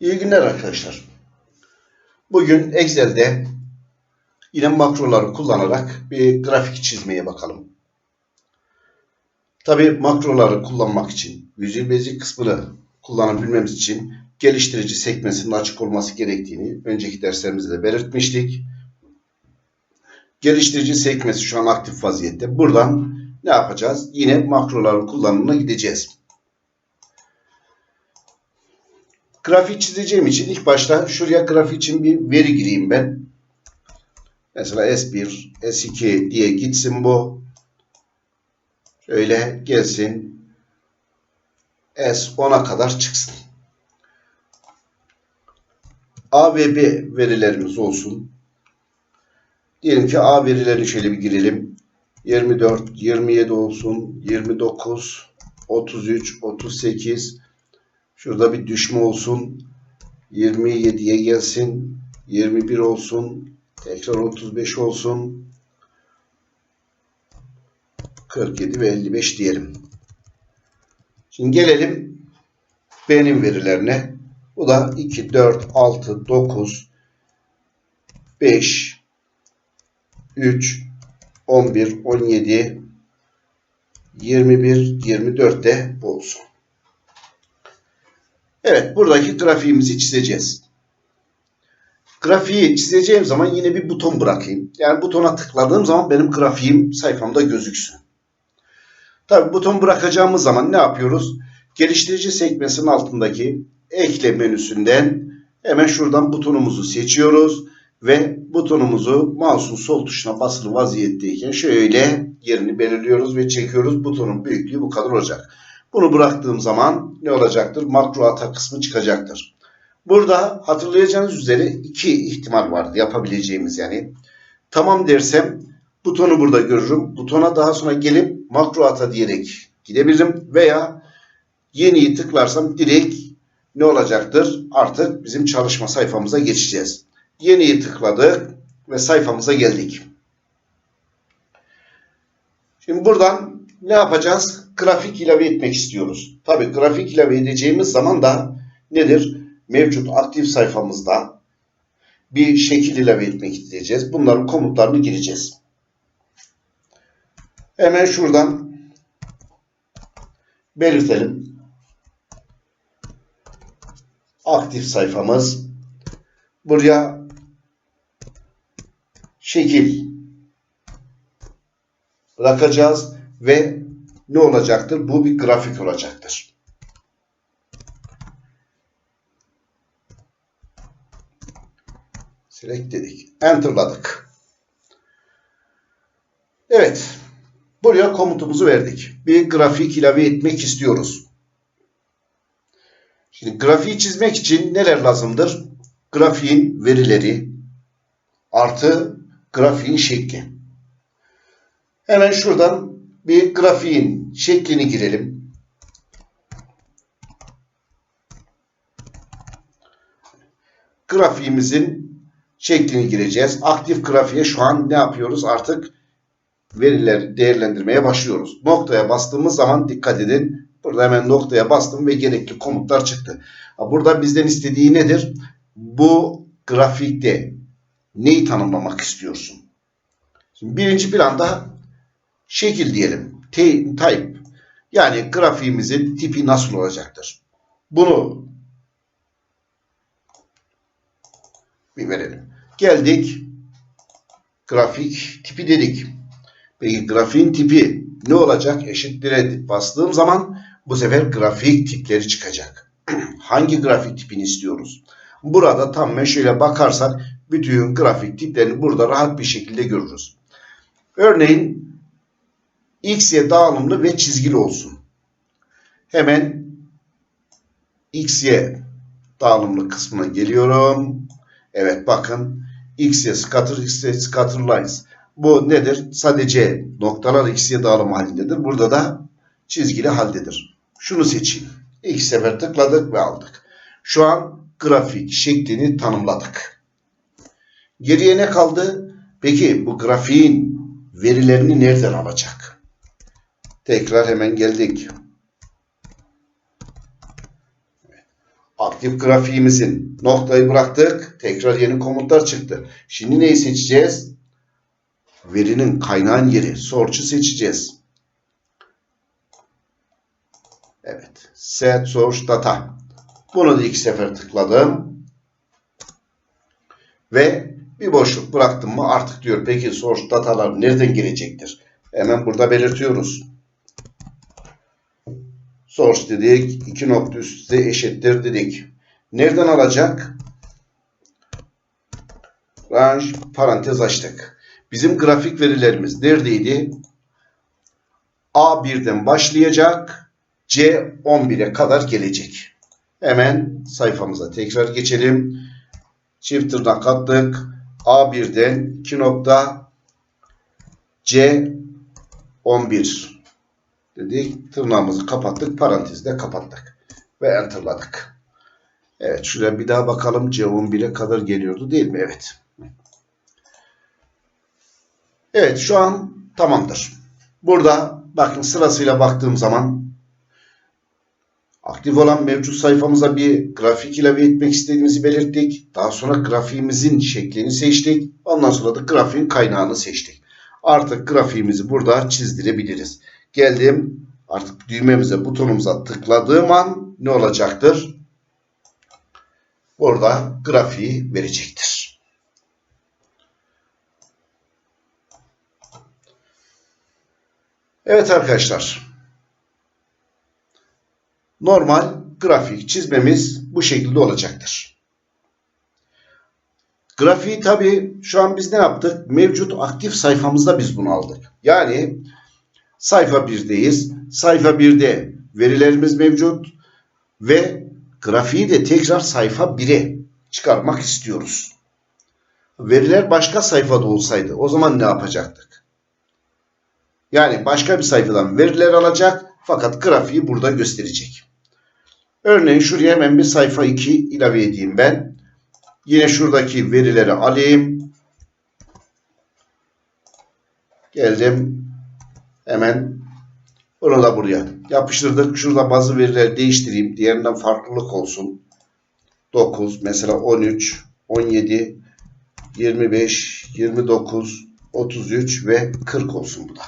İyi günler arkadaşlar. Bugün Excel'de yine makroları kullanarak bir grafik çizmeye bakalım. Tabi makroları kullanmak için, Visual Basic kısmını kullanabilmemiz için geliştirici sekmesinin açık olması gerektiğini önceki derslerimizde de belirtmiştik. Geliştirici sekmesi şu an aktif vaziyette. Buradan ne yapacağız? Yine makroların kullanımına gideceğiz. Grafik çizeceğim için ilk başta şuraya grafik için bir veri gireyim ben. Mesela S1, S2 diye gitsin bu. Şöyle gelsin. S10'a kadar çıksın. A ve B verilerimiz olsun. Diyelim ki A verilerini şöyle bir girelim. 24, 27 olsun, 29, 33, 38. Şurada bir düşme olsun. 27'ye gelsin. 21 olsun. Tekrar 35 olsun. 47 ve 55 diyelim. Şimdi gelelim B'nin verilerine. Bu da 2, 4, 6, 9, 5, 3, 11, 17, 21, 24 de bu olsun. Evet, buradaki grafiğimizi çizeceğiz. Grafiği çizeceğim zaman yine bir buton bırakayım. Yani butona tıkladığım zaman benim grafiğim sayfamda gözüksün. Tabi buton bırakacağımız zaman ne yapıyoruz? Geliştirici sekmesinin altındaki ekle menüsünden hemen şuradan butonumuzu seçiyoruz ve butonumuzu mouse'un sol tuşuna basılı vaziyetteyken şöyle yerini belirliyoruz ve çekiyoruz. Butonun büyüklüğü bu kadar olacak. Bunu bıraktığım zaman ne olacaktır? Makro ata kısmı çıkacaktır. Burada hatırlayacağınız üzere iki ihtimal vardı yapabileceğimiz yani. Tamam dersem butonu burada görürüm. Butona daha sonra gelip makro ata diyerek gidebilirim veya yeniyi tıklarsam direkt ne olacaktır? Artık bizim çalışma sayfamıza geçeceğiz. Yeniyi tıkladık ve sayfamıza geldik. Şimdi buradan ne yapacağız? Grafik ilave etmek istiyoruz. Tabi grafik ilave edeceğimiz zaman da nedir? Mevcut aktif sayfamızda bir şekil ilave etmek isteyeceğiz. Bunların komutlarını gireceğiz. Hemen şuradan belirtelim. Aktif sayfamız. Buraya şekil bırakacağız ve ne olacaktır? Bu bir grafik olacaktır. Select dedik. Enter'ladık. Evet. Buraya komutumuzu verdik. Bir grafik ilave etmek istiyoruz. Şimdi grafiği çizmek için neler lazımdır? Grafiğin verileri artı grafiğin şekli. Hemen şuradan bir grafiğin şeklini girelim. Grafiğimizin şeklini gireceğiz. Aktif grafiğe şu an ne yapıyoruz? Artık verileri değerlendirmeye başlıyoruz. Noktaya bastığımız zaman dikkat edin. Burada hemen noktaya bastım ve gerekli komutlar çıktı. Burada bizden istediği nedir? Bu grafikte neyi tanımlamak istiyorsun? Şimdi birinci planda şekil diyelim. Type. Yani grafiğimizin tipi nasıl olacaktır? Bunu bir verelim. Geldik. Grafik tipi dedik. Peki grafiğin tipi ne olacak? Eşittir bastığım zaman bu sefer grafik tipleri çıkacak. Hangi grafik tipini istiyoruz? Burada tam şöyle bakarsak bütün grafik tiplerini burada rahat bir şekilde görürüz. Örneğin XY dağılımlı ve çizgili olsun. Hemen XY dağılımlı kısmına geliyorum. Evet bakın XY scatter, XY scatter lines. Bu nedir? Sadece noktalar XY dağılım halindedir. Burada da çizgili haldedir. Şunu seçeyim. İlk sefer tıkladık ve aldık. Şu an grafik şeklini tanımladık. Geriye ne kaldı? Peki bu grafiğin verilerini nereden alacak? Tekrar hemen geldik. Aktif grafiğimizin noktayı bıraktık. Tekrar yeni komutlar çıktı. Şimdi neyi seçeceğiz? Verinin kaynağın yeri. Source'u seçeceğiz. Evet. Set source data. Bunu da iki sefer tıkladım. Ve bir boşluk bıraktım mı artık diyor peki source datalar nereden gelecektir? Hemen burada belirtiyoruz. Source dedik. 2 nokta üstü eşittir dedik. Nereden alacak? Range parantez açtık. Bizim grafik verilerimiz neredeydi? A1'den başlayacak. C11'e kadar gelecek. Hemen sayfamıza tekrar geçelim. Çift tırnak attık. A1'den 2 nokta C11 dedik. Tırnağımızı kapattık. Parantezde kapattık. Ve enterladık. Evet şuraya bir daha bakalım. C11'e kadar geliyordu değil mi? Evet. Evet şu an tamamdır. Burada bakın sırasıyla baktığım zaman aktif olan mevcut sayfamıza bir grafik ilave etmek istediğimizi belirttik. Daha sonra grafiğimizin şeklini seçtik. Ondan sonra da grafiğin kaynağını seçtik. Artık grafiğimizi burada çizdirebiliriz. Geldim artık düğmemize butonumuza tıkladığım an ne olacaktır? Burada grafiği verecektir. Evet arkadaşlar. Normal grafik çizmemiz bu şekilde olacaktır. Grafiği tabi şu an biz ne yaptık? Mevcut aktif sayfamızda biz bunu aldık. Yani sayfa 1'deyiz. Sayfa 1'de verilerimiz mevcut ve grafiği de tekrar sayfa 1'e çıkarmak istiyoruz. Veriler başka sayfada olsaydı o zaman ne yapacaktık? Yani başka bir sayfadan veriler alacak fakat grafiği burada gösterecek. Örneğin şuraya hemen bir sayfa 2 ilave edeyim ben. Yine şuradaki verileri alayım. Geldim. Hemen bunu da buraya yapıştırdık. Şurada bazı verileri değiştireyim. Diğerinden farklılık olsun. 9 mesela 13, 17, 25, 29, 33 ve 40 olsun bu da.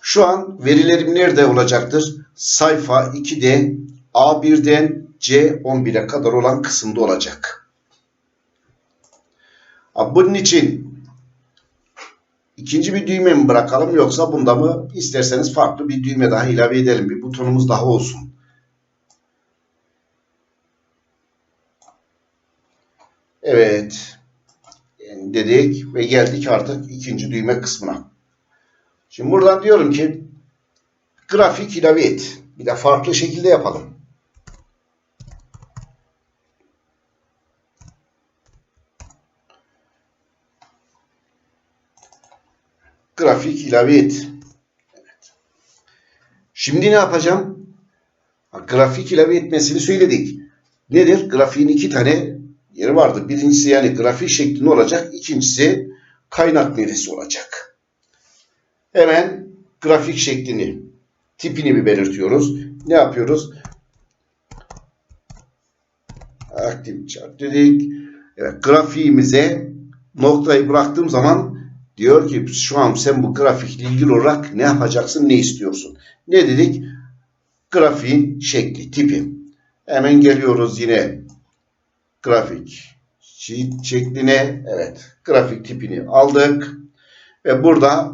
Şu an verilerim nerede olacaktır? Sayfa 2'de A1'den C11'e kadar olan kısımda olacak. Bunun için ikinci bir düğme mi bırakalım yoksa bunda mı isterseniz farklı bir düğme daha ilave edelim. Bir butonumuz daha olsun. Evet. Dedik ve geldik artık ikinci düğme kısmına. Şimdi buradan diyorum ki grafik ilave et. Bir de farklı şekilde yapalım. Grafik ilave et. Evet. Şimdi ne yapacağım? Grafik ilave etmesini söyledik. Nedir? Grafiğin iki tane yeri vardı. Birincisi yani grafik şeklinde olacak. İkincisi kaynak verisi olacak. Hemen grafik şeklini, tipini bir belirtiyoruz. Ne yapıyoruz? Aktif chart dedik. Evet, grafiğimize noktayı bıraktığım zaman diyor ki şu an sen bu grafikle ilgili olarak ne yapacaksın, ne istiyorsun? Ne dedik? Grafiğin şekli, tipi. Hemen geliyoruz yine grafik şekline. Evet, grafik tipini aldık. Ve burada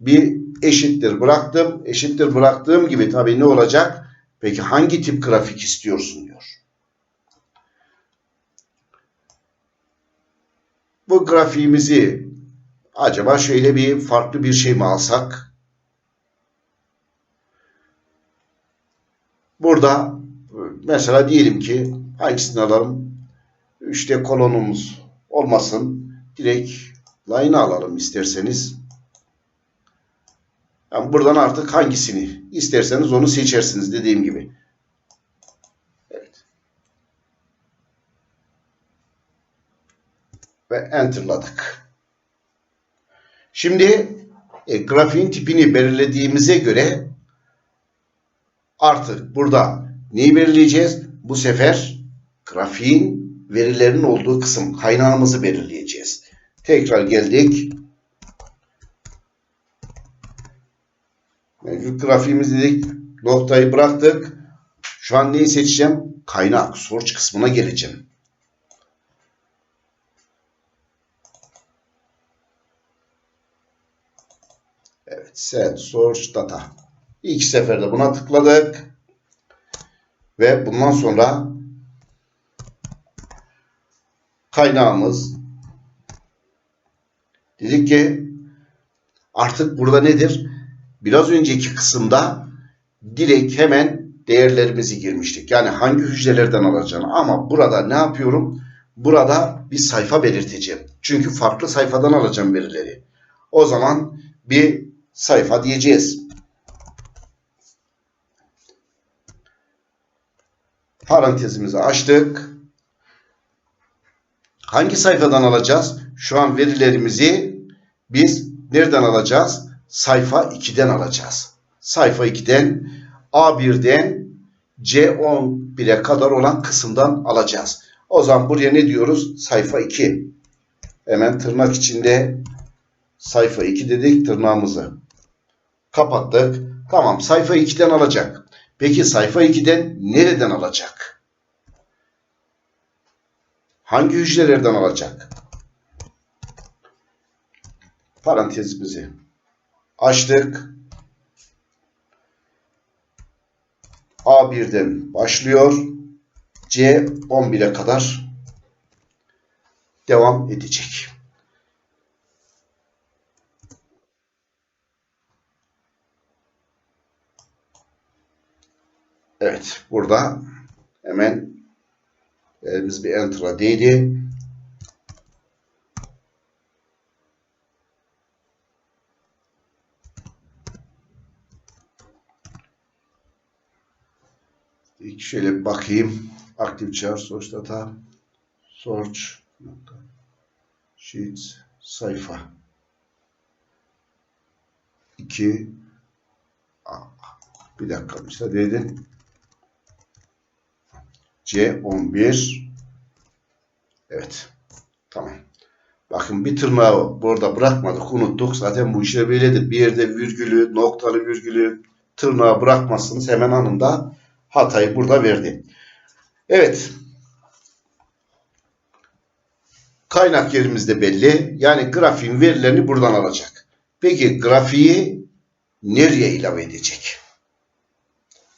bir eşittir bıraktım. Eşittir bıraktığım gibi tabii ne olacak? Peki hangi tip grafik istiyorsun diyor. Bu grafiğimizi acaba şöyle bir farklı bir şey mi alsak? Burada mesela diyelim ki hangisini alalım? İşte kolonumuz olmasın. Direkt line alalım isterseniz. Yani buradan artık hangisini isterseniz onu seçersiniz dediğim gibi. Evet. Ve enterladık. Şimdi e, grafiğin tipini belirlediğimize göre Artık burada neyi belirleyeceğiz? Bu sefer grafiğin verilerin olduğu kısım kaynağımızı belirleyeceğiz. Tekrar geldik. Mevcut grafiğimiz dedik. Noktayı bıraktık. Şu an neyi seçeceğim? Kaynak, source kısmına geleceğim. Set source data. İlk seferde buna tıkladık. Ve bundan sonra kaynağımız dedik ki artık burada nedir? Biraz önceki kısımda direkt hemen değerlerimizi girmiştik. Yani hangi hücrelerden alacağını ama burada ne yapıyorum? Burada bir sayfa belirteceğim. Çünkü farklı sayfadan alacağım verileri. O zaman bir sayfa diyeceğiz. Parantezimizi açtık. Hangi sayfadan alacağız? Şu an verilerimizi biz nereden alacağız? Sayfa 2'den alacağız. Sayfa 2'den A1'den C11'e kadar olan kısımdan alacağız. O zaman buraya ne diyoruz? Sayfa 2. Hemen tırnak içinde sayfa 2 dedik tırnağımızı. Kapattık. Tamam sayfa 2'den alacak. Peki sayfa 2'den nereden alacak? Hangi hücrelerden alacak? Parantezimizi açtık. A1'den başlıyor. C11'e kadar devam edecek. Evet, burada hemen elimiz bir enter'a değdi. İlk şöyle bir bakayım. Active char, source data, search, sheets, sayfa. 2 bir dakika müsaade edin. C11 Evet. Tamam. Bakın bir tırnağı burada bırakmadık, unuttuk. Zaten bu işler böyledir. Bir yerde virgülü, noktalı virgülü, tırnağı bırakmazsınız hemen anında hatayı burada verdi. Evet. Kaynak yerimiz de belli. Yani grafiğin verilerini buradan alacak. Peki grafiği nereye ilave edecek?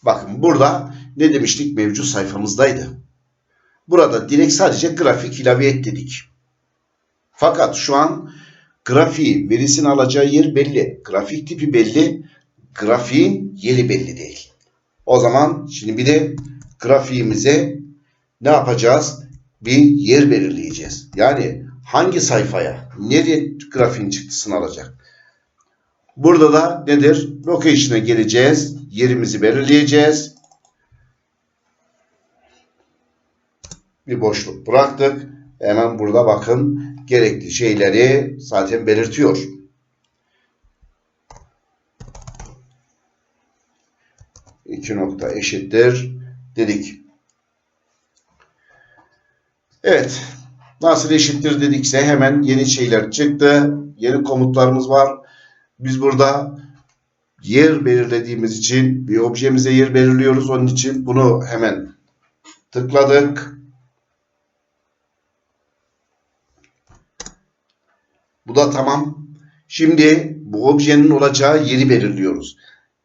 Bakın burada ne demiştik? Mevcut sayfamızdaydı. Burada direkt sadece grafik ilave et dedik. Fakat şu an grafiği verisini alacağı yer belli. Grafik tipi belli. Grafiğin yeri belli değil. O zaman şimdi bir de grafiğimize ne yapacağız? Bir yer belirleyeceğiz. Yani hangi sayfaya, nereye grafiğin çıktısını alacak? Burada da nedir? Location'a geleceğiz. Yerimizi belirleyeceğiz. Bir boşluk bıraktık. Hemen burada bakın gerekli şeyleri zaten belirtiyor. İki nokta eşittir dedik. Evet. Nasıl eşittir dedikse hemen yeni şeyler çıktı. Yeni komutlarımız var. Biz burada yer belirlediğimiz için bir objemize yer belirliyoruz. Onun için bunu hemen tıkladık. Bu da tamam. Şimdi bu objenin olacağı yeri belirliyoruz.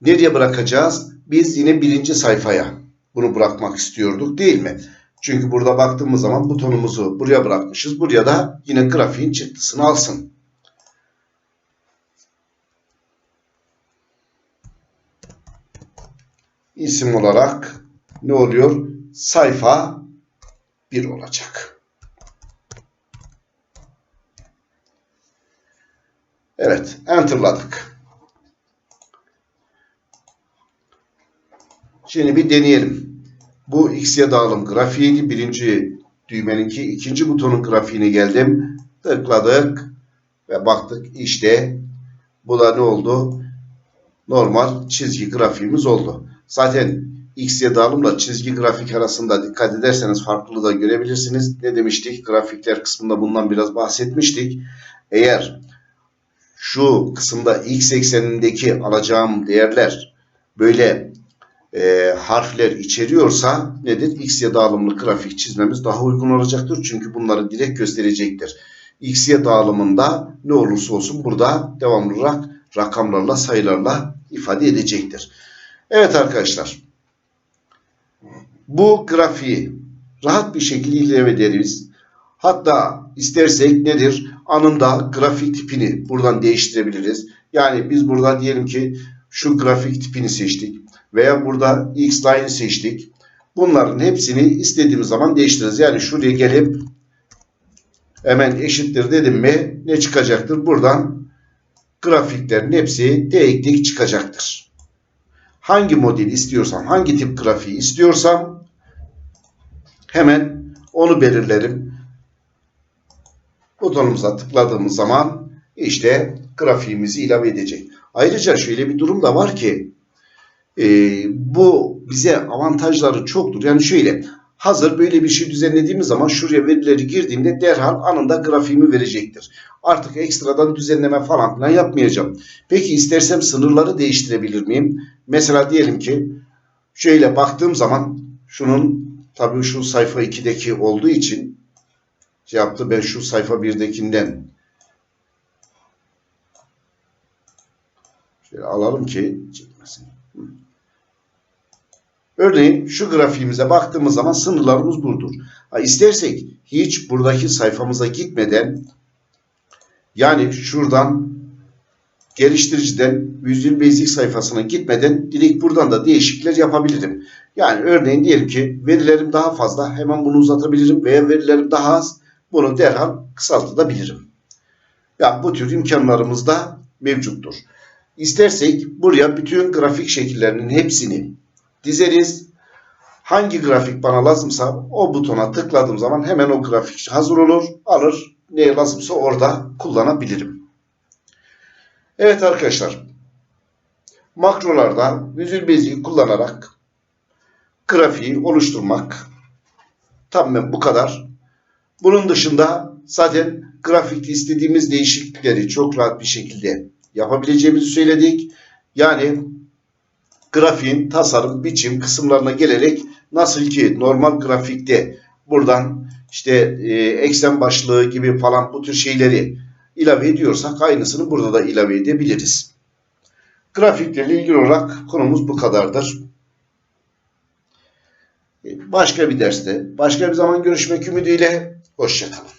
Nereye bırakacağız? Biz yine birinci sayfaya bunu bırakmak istiyorduk değil mi? Çünkü burada baktığımız zaman butonumuzu buraya bırakmışız. Buraya da yine grafiğin çıktısını alsın. İsim olarak ne oluyor? Sayfa 1 olacak. Evet, enterladık. Şimdi bir deneyelim. Bu x'ye dağılım grafiğiydi. Birinci düğmeninki. ikinci butonun grafiğine geldim. Tıkladık ve baktık işte bu da ne oldu? Normal çizgi grafiğimiz oldu. Zaten X y dağılımla çizgi grafik arasında dikkat ederseniz farklılığı da görebilirsiniz. Ne demiştik? Grafikler kısmında bundan biraz bahsetmiştik. Eğer şu kısımda X eksenindeki alacağım değerler böyle e, harfler içeriyorsa nedir? X y dağılımlı grafik çizmemiz daha uygun olacaktır. Çünkü bunları direkt gösterecektir. X y dağılımında ne olursa olsun burada devamlı olarak rakamlarla sayılarla ifade edecektir. Evet arkadaşlar. Bu grafiği rahat bir şekilde ilave ederiz. Hatta istersek nedir? Anında grafik tipini buradan değiştirebiliriz. Yani biz burada diyelim ki şu grafik tipini seçtik veya burada X line'ı seçtik. Bunların hepsini istediğimiz zaman değiştiririz. Yani şuraya gelip hemen eşittir dedim mi ne çıkacaktır? Buradan grafiklerin hepsi tek tek çıkacaktır. Hangi model istiyorsam, hangi tip grafiği istiyorsam hemen onu belirlerim. Butonumuza tıkladığımız zaman işte grafiğimizi ilave edecek. Ayrıca şöyle bir durum da var ki e, bu bize avantajları çoktur. Yani şöyle hazır böyle bir şey düzenlediğimiz zaman şuraya verileri girdiğimde derhal anında grafiğimi verecektir. Artık ekstradan düzenleme falan filan yapmayacağım. Peki istersem sınırları değiştirebilir miyim? Mesela diyelim ki şöyle baktığım zaman şunun tabii şu sayfa 2'deki olduğu için şey yaptı ben şu sayfa 1'dekinden şöyle alalım ki çekmesin. Örneğin şu grafiğimize baktığımız zaman sınırlarımız budur. Ha, istersek hiç buradaki sayfamıza gitmeden yani şuradan geliştiriciden Visual Basic sayfasına gitmeden direkt buradan da değişiklikler yapabilirim. Yani örneğin diyelim ki verilerim daha fazla hemen bunu uzatabilirim veya verilerim daha az bunu derhal kısaltabilirim. Yani bu tür imkanlarımız da mevcuttur. İstersek buraya bütün grafik şekillerinin hepsini dizeriz. Hangi grafik bana lazımsa o butona tıkladığım zaman hemen o grafik hazır olur. Alır ne lazımsa orada kullanabilirim. Evet arkadaşlar. Makrolarda Visual Basic'i kullanarak grafiği oluşturmak tamamen bu kadar. Bunun dışında zaten grafikte istediğimiz değişiklikleri çok rahat bir şekilde yapabileceğimizi söyledik. Yani grafiğin tasarım, biçim kısımlarına gelerek nasıl ki normal grafikte buradan işte e, eksen başlığı gibi falan bu tür şeyleri ilave ediyorsak aynısını burada da ilave edebiliriz. Grafiklerle ilgili olarak konumuz bu kadardır. Başka bir derste, başka bir zaman görüşmek ümidiyle, hoşçakalın.